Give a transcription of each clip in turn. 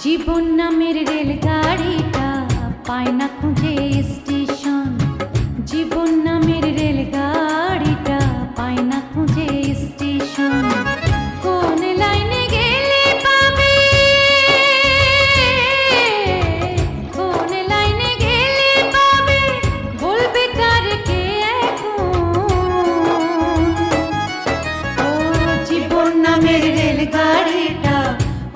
জীবন নামের রেলগাড়িটা পায় না খুঁজে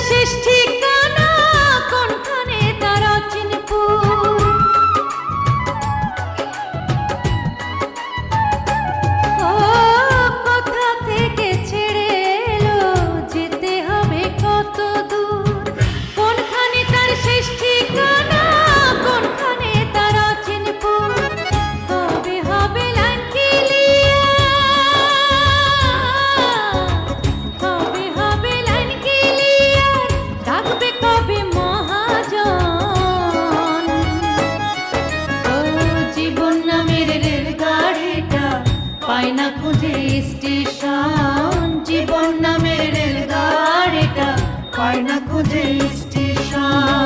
শেষ স্টেশন জীবন নামের রেলগাড়িটা হয় না খুঁজে স্টেশন।